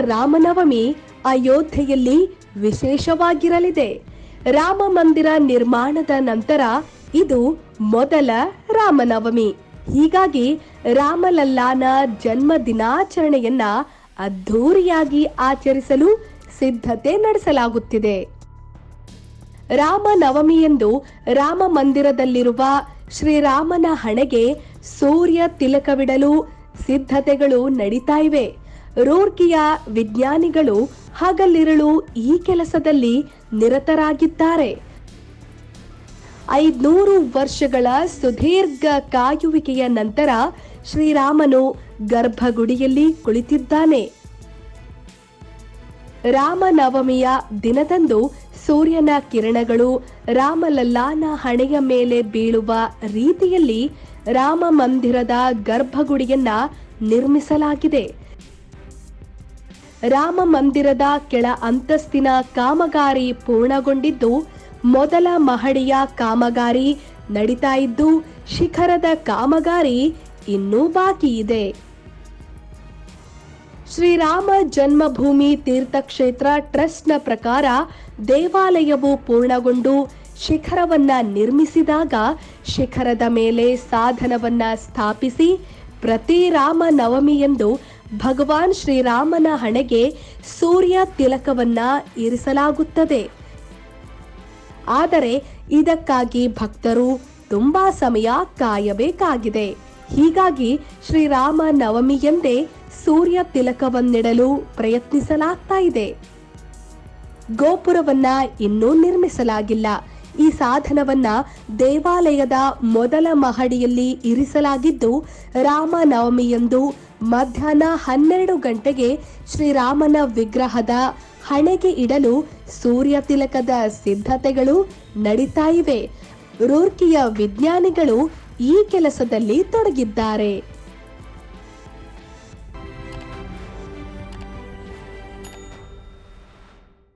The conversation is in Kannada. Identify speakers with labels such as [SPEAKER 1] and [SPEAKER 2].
[SPEAKER 1] ರಾಮನವಮಿ ಅಯೋಧ್ಯೆಯಲ್ಲಿ ವಿಶೇಷವಾಗಿರಲಿದೆ. ರಾಮ ಮಂದಿರ ನಿರ್ಮಾಣದ ನಂತರ ಇದು ಮೊದಲ ರಾಮನವಮಿ. ಹೀಗಾಗಿ ರಾಮಲಲ್ಲಾನ ಜನ್ಮ ದಿನಾಚರಣೆಯನ್ನ ಅದ್ಧೂರಿಯಾಗಿ ಆಚರಿಸಲು ಸಿದ್ಧತೆ ನಡೆಸಲಾಗುತ್ತಿದೆ. ರಾಮನವಮಿಯಂದು ರಾಮ ಮಂದಿರದಲ್ಲಿರುವ ಶ್ರೀರಾಮನ ಹಣೆಗೆ ಸೂರ್ಯ ತಿಲಕವಿಡಲು ಸಿದ್ಧತೆಗಳು ನಡೀತಾ ಇವೆ. ರೂರ್ಕಿಯ ವಿಜ್ಞಾನಿಗಳು ಹಗಲಿರುಳು ಈ ಕೆಲಸದಲ್ಲಿ ನಿರತರಾಗಿದ್ದಾರೆ. ಐದ್ನೂರು ವರ್ಷಗಳ ಸುದೀರ್ಘ ಕಾಯುವಿಕೆಯ ನಂತರ ಶ್ರೀರಾಮನು ಗರ್ಭಗುಡಿಯಲ್ಲಿ ಕುಳಿತಿದ್ದಾನೆ. ರಾಮನವಮಿಯ ದಿನದಂದು ಸೂರ್ಯನ ಕಿರಣಗಳು ರಾಮಲಲ್ಲಾನ ಹಣೆಯ ಮೇಲೆ ಬೀಳುವ ರೀತಿಯಲ್ಲಿ ರಾಮ ಮಂದಿರದ ಗರ್ಭಗುಡಿಯನ್ನ ನಿರ್ಮಿಸಲಾಗಿದೆ. ರಾಮ ಮಂದಿರದ ಕೆಳ ಅಂತಸ್ತಿನ ಕಾಮಗಾರಿ ಪೂರ್ಣಗೊಂಡಿದ್ದು, ಮೊದಲ ಮಹಡಿಯ ಕಾಮಗಾರಿ ನಡೀತಾ ಇದ್ದು, ಶಿಖರದ ಕಾಮಗಾರಿ ಇನ್ನೂ ಬಾಕಿ ಇದೆ. ಶ್ರೀರಾಮ ಜನ್ಮಭೂಮಿ ತೀರ್ಥಕ್ಷೇತ್ರ ಟ್ರಸ್ಟ್ನ ಪ್ರಕಾರ ದೇವಾಲಯವು ಪೂರ್ಣಗೊಂಡು, ಶಿಖರವನ್ನ ನಿರ್ಮಿಸಿದಾಗ ಶಿಖರದ ಮೇಲೆ ಸಾಧನವನ್ನ ಸ್ಥಾಪಿಸಿ ಪ್ರತಿ ರಾಮ ನವಮಿಯಂದು ಭಗವಾನ್ ಶ್ರೀರಾಮನ ಹಣೆಗೆ ಸೂರ್ಯ ತಿಲಕವನ್ನ ಇರಿಸಲಾಗುತ್ತದೆ. ಆದರೆ ಇದಕ್ಕಾಗಿ ಭಕ್ತರು ತುಂಬಾ ಸಮಯ ಕಾಯಬೇಕಾಗಿದೆ. ಹೀಗಾಗಿ ಶ್ರೀರಾಮ ನವಮಿಯಂದೇ ಸೂರ್ಯ ತಿಲಕವನ್ನಿಡಲು ಪ್ರಯತ್ನಿಸಲಾಗ್ತಾ ಇದೆ. ಗೋಪುರವನ್ನ ಇನ್ನೂ ನಿರ್ಮಿಸಲಾಗಿಲ್ಲ. ಈ ಸಾಧನವನ್ನ ದೇವಾಲಯದ ಮೊದಲ ಮಹಡಿಯಲ್ಲಿ ಇರಿಸಲಾಗಿದ್ದು ರಾಮನವಮಿಯಂದು ಮಧ್ಯಾಹ್ನ ಹನ್ನೆರಡು ಗಂಟೆಗೆ ಶ್ರೀರಾಮನ ವಿಗ್ರಹದ ಹಣೆಗೆ ಇಡಲು ಸೂರ್ಯ ತಿಲಕದ ಸಿದ್ಧತೆಗಳು ನಡೀತಾ ಇವೆ. ರೂರ್ಕಿಯ ವಿಜ್ಞಾನಿಗಳು ಈ ಕೆಲಸದಲ್ಲಿ ತೊಡಗಿದ್ದಾರೆ.